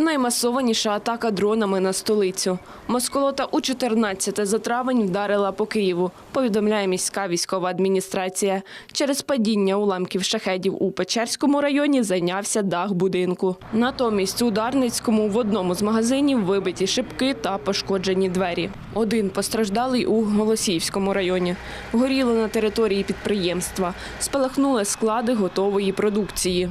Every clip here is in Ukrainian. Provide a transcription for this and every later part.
Наймасованіша атака дронами на столицю. Москолота у 14 за травень вдарила по Києву, повідомляє міська військова адміністрація. Через падіння уламків шахедів у Печерському районі зайнявся дах будинку. Натомість у Дарницькому в одному з магазинів вибиті шибки та пошкоджені двері. Один постраждалий у Голосіївському районі. Горіло на території підприємства. Спалахнули склади готової продукції.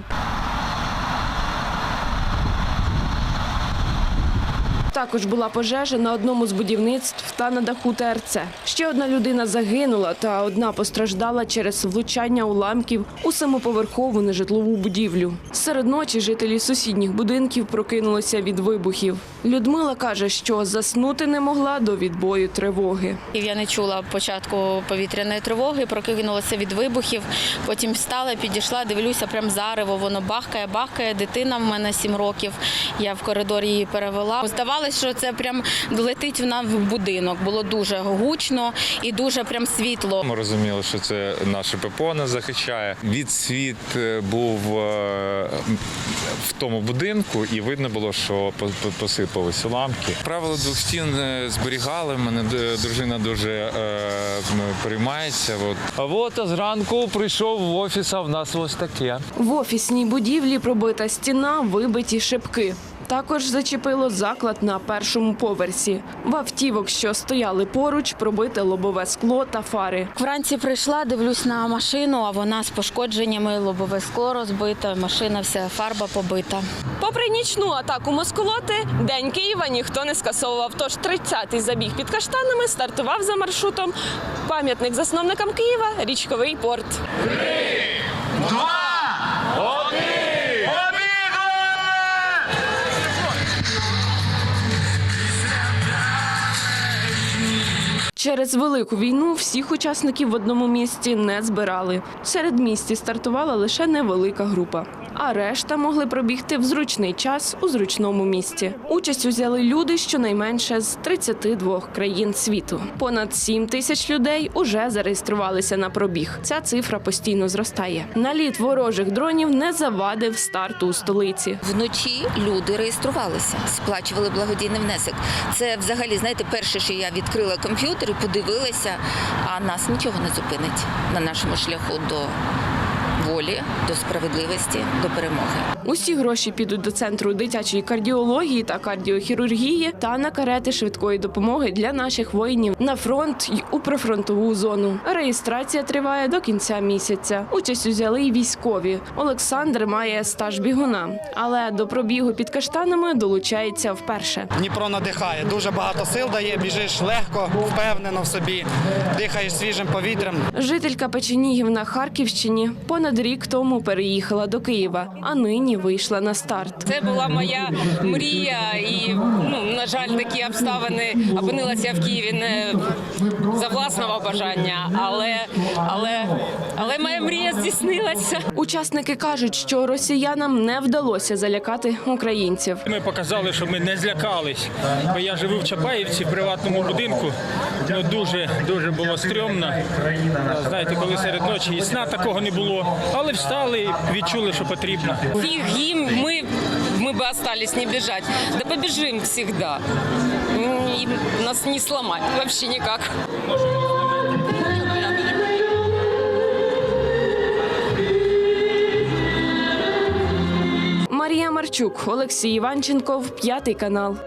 Також була пожежа на одному з будівництв та на даху ТРЦ. Ще одна людина загинула, та одна постраждала через влучання уламків у самоповерхову нежитлову будівлю. Серед ночі жителі сусідніх будинків прокинулися від вибухів. Людмила каже, що заснути не могла до відбою тривоги. Я не чула початку повітряної тривоги, прокинулася від вибухів. Потім встала, підійшла, дивлюся, прям зарево. Воно бахкає, бахкає. Дитина в мене 7 років. Я в коридорі її перевела. Здавалось, що це прям летить вона в будинок. Було дуже гучно і дуже прям світло. Ми розуміли, що це наше ППО нас захищає. Відсвіт е, був е, в тому будинку, і видно було, що по- по- веселамки. Правила двох стін е, зберігали. Мене дружина дуже е, приймається. От. А от а зранку прийшов в офіс, а в нас ось таке. В офісній будівлі пробита стіна, вибиті шибки. Також зачепило заклад на першому поверсі. В автівок, що стояли поруч, пробите лобове скло та фари. Вранці прийшла, дивлюсь на машину, а вона з пошкодженнями, лобове скло розбите, машина вся фарба побита. Попри нічну атаку Москолоти, День Києва ніхто не скасовував. Тож 30-й забіг під каштанами стартував за маршрутом пам'ятник засновникам Києва річковий порт. Через велику війну всіх учасників в одному місці не збирали. Серед місті стартувала лише невелика група, а решта могли пробігти в зручний час у зручному місці. Участь узяли люди щонайменше з 32 країн світу. Понад 7 тисяч людей уже зареєструвалися на пробіг. Ця цифра постійно зростає. Наліт ворожих дронів не завадив старту у столиці. Вночі люди реєструвалися, сплачували благодійний внесок. Це взагалі, знаєте, перше, що я відкрила комп'ютер і подивилася, а нас нічого не зупинить на нашому шляху до волі, до справедливості, до перемоги. Усі гроші підуть до центру дитячої кардіології та кардіохірургії та на карети швидкої допомоги для наших воїнів на фронт й у прифронтову зону. Реєстрація триває до кінця місяця. Участь узяли й військові. Олександр має стаж бігуна, але до пробігу під каштанами долучається вперше. Дніпро надихає, дуже багато сил дає, біжиш легко, впевнено в собі, дихаєш свіжим повітрям. Жителька Печенігів на Харківщині понад рік тому переїхала до Києва, а нині вийшла на старт. Це була моя мрія, і ну на жаль, такі обставини опинилася я в Києві не за власного бажання, але але але моя мрія здійснилася. Учасники кажуть, що росіянам не вдалося залякати українців. Ми показали, що ми не злякались. Бо я живу в Чапаївці в приватному будинку. Ну дуже дуже було стрьомно. Знаєте, коли серед ночі і сна такого не було. Але встали і відчули, що потрібно. Фіг їм ми, ми би остались не біжать. Да побіжимо завжди. І нас не сломать вообще ніяк. Марія Марчук, Олексій Іванченков, п'ятий канал.